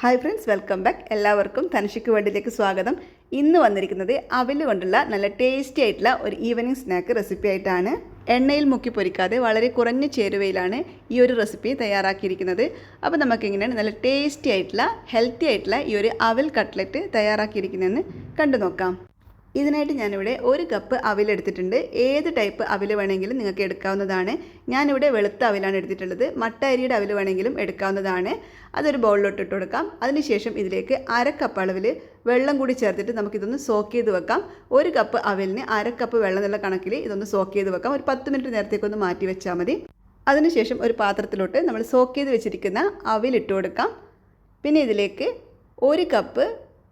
Hi friends welcome back എല്ലാവർക്കും തനിഷയ്ക്ക് വേണ്ടിയിലേക്ക് സ്വാഗതം. ഇന്ന് വന്നിരിക്കുന്നത് അവിൽ കൊണ്ടുള്ള നല്ല ടേസ്റ്റി ആയിട്ടുള്ള ഒരു ഈവനിങ് സ്നാക്ക് റെസിപ്പി ആയിട്ടാണ്. എണ്ണയിൽ മുക്കി പൊരിക്കാതെ വളരെ കുറഞ്ഞ ചേരുവയിലാണ് ഈ ഒരു റെസിപ്പി തയ്യാറാക്കിയിരിക്കുന്നത്. അപ്പോൾ നമുക്ക് എങ്ങനെയാണ് നല്ല ടേസ്റ്റി ആയിട്ടുള്ള ഹെൽത്തി ആയിട്ടുള്ള ഈ ഒരു അവൽ കട്ട്ലറ്റ് തയ്യാറാക്കിയിരിക്കുന്നതെന്ന് കണ്ടു നോക്കാം ഇതിനായിട്ട് ഞാനിവിടെ ഒരു കപ്പ് അവിലെടുത്തിട്ടുണ്ട് ഏത് ടൈപ്പ് അവിൽ വേണമെങ്കിലും നിങ്ങൾക്ക് എടുക്കാവുന്നതാണ്. ഞാനിവിടെ വെളുത്ത അവിലാണ് എടുത്തിട്ടുള്ളത്. മട്ട അരിയുടെ അവിൽ വേണമെങ്കിലും എടുക്കാവുന്നതാണ്. അതൊരു ബൗളിലോട്ട് ഇട്ട് കൊടുക്കാം. അതിനുശേഷം ഇതിലേക്ക് അര കപ്പ് അളവിൽ വെള്ളം കൂടി ചേർത്തിട്ട് നമുക്കിതൊന്ന് സോക്ക് ചെയ്ത് വെക്കാം. ഒരു കപ്പ് അവിലിന് അര കപ്പ് വെള്ളം എന്നുള്ള കണക്കിൽ ഇതൊന്ന് സോക്ക് ചെയ്ത് വെക്കാം. ഒരു പത്ത് മിനിറ്റ് നേരത്തേക്കൊന്ന് മാറ്റി വെച്ചാൽ മതി. അതിനുശേഷം ഒരു പാത്രത്തിലോട്ട് നമ്മൾ സോക്ക് ചെയ്ത് വെച്ചിരിക്കുന്ന അവിലിട്ട് കൊടുക്കാം. പിന്നെ ഇതിലേക്ക് ഒരു കപ്പ്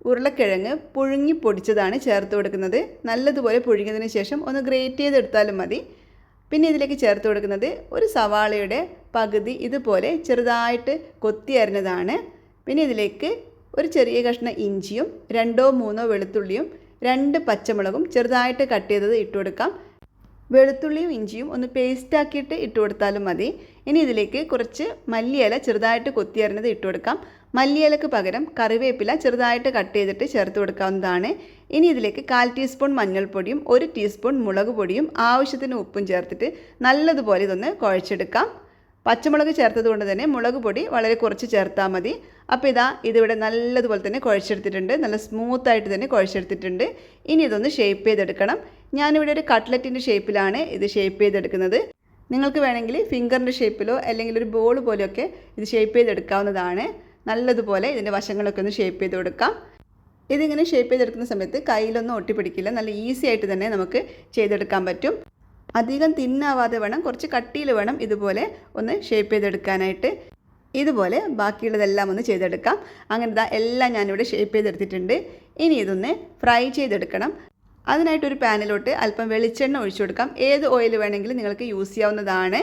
ഉരുളക്കിഴങ്ങ് പുഴുങ്ങി പൊടിച്ചതാണ് ചേർത്ത് കൊടുക്കുന്നത്. നല്ലതുപോലെ പുഴുങ്ങിയതിന് ശേഷം ഒന്ന് ഗ്രേറ്റ് ചെയ്തെടുത്താലും മതി. പിന്നെ ഇതിലേക്ക് ചേർത്ത് കൊടുക്കുന്നത് ഒരു സവാളയുടെ പകുതി ഇതുപോലെ ചെറുതായിട്ട് കൊത്തി അരിഞ്ഞതാണ്. പിന്നെ ഇതിലേക്ക് ഒരു ചെറിയ കഷ്ണം ഇഞ്ചിയും രണ്ടോ മൂന്നോ വെളുത്തുള്ളിയും രണ്ട് പച്ചമുളകും ചെറുതായിട്ട് കട്ട് ചെയ്തത് ഇട്ട് കൊടുക്കാം. വെളുത്തുള്ളിയും ഇഞ്ചിയും ഒന്ന് പേസ്റ്റാക്കിയിട്ട് ഇട്ട് കൊടുത്താലും മതി. ഇനി ഇതിലേക്ക് കുറച്ച് മല്ലിയില ചെറുതായിട്ട് കൊത്തിയറിഞ്ഞത് ഇട്ട് കൊടുക്കാം. മല്ലിയിലക്ക് പകരം കറിവേപ്പില ചെറുതായിട്ട് കട്ട് ചെയ്തിട്ട് ചേർത്ത് കൊടുക്കാവുന്നതാണ്. ഇനി ഇതിലേക്ക് കാൽ ടീസ്പൂൺ മഞ്ഞൾപ്പൊടിയും ഒരു ടീസ്പൂൺ മുളക് പൊടിയും ആവശ്യത്തിന് ഉപ്പും ചേർത്തിട്ട് നല്ലതുപോലെ ഇതൊന്ന് കുഴച്ചെടുക്കാം. പച്ചമുളക് ചേർത്തത് കൊണ്ട് തന്നെ മുളക് പൊടി വളരെ കുറച്ച് ചേർത്താൽ മതി. അപ്പോൾ ഇതാ ഇതിവിടെ നല്ലതുപോലെ തന്നെ കുഴച്ചെടുത്തിട്ടുണ്ട്. നല്ല സ്മൂത്തായിട്ട് തന്നെ കുഴച്ചെടുത്തിട്ടുണ്ട്. ഇനി ഇതൊന്ന് ഷേപ്പ് ചെയ്തെടുക്കണം. ഞാനിവിടെ ഒരു കട്ട്ലറ്റിന്റെ ഷേപ്പിലാണ് ഇത് ഷേപ്പ് ചെയ്തെടുക്കുന്നത്. നിങ്ങൾക്ക് വേണമെങ്കിൽ ഫിംഗറിന്റെ ഷേപ്പിലോ അല്ലെങ്കിൽ ഒരു ബോൾ പോലെയൊക്കെ ഇത് ഷേപ്പ് ചെയ്തെടുക്കാവുന്നതാണ്. നല്ലതുപോലെ ഇതിന്റെ വശങ്ങളൊക്കെ ഒന്ന് ഷേപ്പ് ചെയ്ത് കൊടുക്കാം. ഇതിങ്ങനെ ഷേപ്പ് ചെയ്തെടുക്കുന്ന സമയത്ത് കയ്യിലൊന്നും ഒട്ടിപ്പിടിക്കില്ല. നല്ല ഈസി ആയിട്ട് തന്നെ നമുക്ക് ചെയ്തെടുക്കാൻ പറ്റും. അധികം തിന്നാവാതെ വേണം കുറച്ച് കട്ടിയിൽ വേണം ഇതുപോലെ ഒന്ന് ഷേപ്പ് ചെയ്തെടുക്കാനായിട്ട്. ഇതുപോലെ ബാക്കിയുള്ളതെല്ലാം ഒന്ന് ചെയ്തെടുക്കാം. അങ്ങനെ എല്ലാം ഞാനിവിടെ ഷേപ്പ് ചെയ്തെടുത്തിട്ടുണ്ട്. ഇനി ഇതൊന്ന് ഫ്രൈ ചെയ്തെടുക്കണം. അതിനായിട്ടൊരു പാനിലോട്ട് അല്പം വെളിച്ചെണ്ണ ഒഴിച്ചു കൊടുക്കാം. ഏത് ഓയിൽ വേണമെങ്കിലും നിങ്ങൾക്ക് യൂസ് ചെയ്യാവുന്നതാണ്.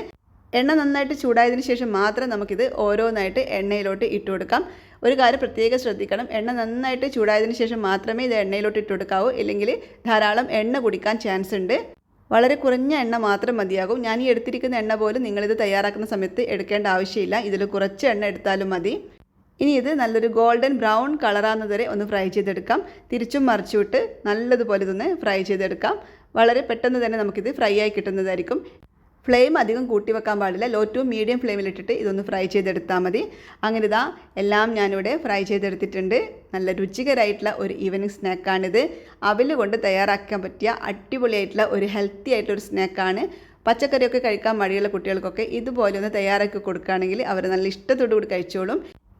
എണ്ണ നന്നായിട്ട് ചൂടായതിനു ശേഷം മാത്രം നമുക്കിത് ഓരോന്നായിട്ട് എണ്ണയിലോട്ട് ഇട്ട് കൊടുക്കാം. ഒരു കാര്യം പ്രത്യേകം ശ്രദ്ധിക്കണം. എണ്ണ നന്നായിട്ട് ചൂടായതിനു ശേഷം മാത്രമേ ഇത് എണ്ണയിലോട്ട് ഇട്ട് കൊടുക്കാവൂ. ഇല്ലെങ്കിൽ ധാരാളം എണ്ണ കുടിക്കാൻ ചാൻസ് ഉണ്ട്. വളരെ കുറഞ്ഞ എണ്ണ മാത്രം മതിയാകും. ഞാൻ ഈ എടുത്തിരിക്കുന്ന എണ്ണ പോലും നിങ്ങളിത് തയ്യാറാക്കുന്ന സമയത്ത് എടുക്കേണ്ട ആവശ്യമില്ല. ഇതിൽ കുറച്ച് എണ്ണ എടുത്താലും മതി. ഇനി ഇത് നല്ലൊരു ഗോൾഡൻ ബ്രൗൺ കളറാകുന്നത് വരെ ഒന്ന് ഫ്രൈ ചെയ്തെടുക്കാം. തിരിച്ചും മറിച്ചുവിട്ട് നല്ലതുപോലെ ഇതൊന്ന് ഫ്രൈ ചെയ്തെടുക്കാം. വളരെ പെട്ടെന്ന് തന്നെ നമുക്കിത് ഫ്രൈ ആയി കിട്ടുന്നതായിരിക്കും. ഫ്ലെയിം അധികം കൂട്ടി വെക്കാൻ പാടില്ല. ലോ ടു മീഡിയം ഫ്ലെയിമിലിട്ടിട്ട് ഇതൊന്ന് ഫ്രൈ ചെയ്തെടുത്താൽ മതി. അങ്ങനെ ഇതാ എല്ലാം ഞാനിവിടെ ഫ്രൈ ചെയ്തെടുത്തിട്ടുണ്ട്. നല്ല രുചികരമായിട്ടുള്ള ഒരു ഈവനിങ് സ്നാക്കാണിത്. അവൽ കൊണ്ട് തയ്യാറാക്കാൻ പറ്റിയ അടിപൊളിയായിട്ടുള്ള ഒരു ഹെൽത്തി ആയിട്ടുള്ള ഒരു സ്നാക്കാണ്. പച്ചക്കറിയൊക്കെ കഴിക്കാൻ മടിയുള്ള കുട്ടികൾക്കൊക്കെ ഇതുപോലെ ഒന്ന് തയ്യാറാക്കി കൊടുക്കുകയാണെങ്കിൽ അവർ നല്ല ഇഷ്ടത്തോടു കൂടി കഴിച്ചോളും.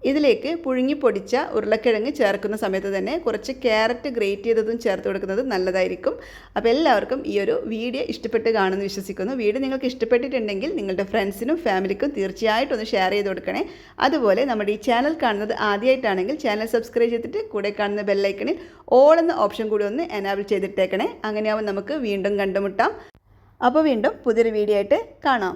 ഇതിലേക്ക് പുഴുങ്ങി പൊടിച്ച ഉരുളക്കിഴങ്ങ് ചേർക്കുന്ന സമയത്ത് തന്നെ കുറച്ച് ക്യാരറ്റ് ഗ്രേറ്റ് ചെയ്തതും ചേർത്ത് കൊടുക്കുന്നത് നല്ലതായിരിക്കും. അപ്പോൾ എല്ലാവർക്കും ഈ ഒരു വീഡിയോ ഇഷ്ടപ്പെട്ട് കാണുമെന്ന് വിശ്വസിക്കുന്നു. വീഡിയോ നിങ്ങൾക്ക് ഇഷ്ടപ്പെട്ടിട്ടുണ്ടെങ്കിൽ നിങ്ങളുടെ ഫ്രണ്ട്സിനും ഫാമിലിക്കും തീർച്ചയായിട്ടും ഒന്ന് ഷെയർ ചെയ്ത് കൊടുക്കണേ. അതുപോലെ നമ്മുടെ ഈ ചാനൽ കാണുന്നത് ആദ്യമായിട്ടാണെങ്കിൽ ചാനൽ സബ്സ്ക്രൈബ് ചെയ്തിട്ട് കൂടെ കാണുന്ന ബെല്ലൈക്കണിൽ ഓൾ എന്ന ഓപ്ഷൻ കൂടി ഒന്ന് എനാബിൾ ചെയ്തിട്ടേക്കണേ. അങ്ങനെയാവും നമുക്ക് വീണ്ടും കണ്ടുമുട്ടാം. അപ്പോൾ വീണ്ടും പുതിയൊരു വീഡിയോ ആയിട്ട് കാണാം.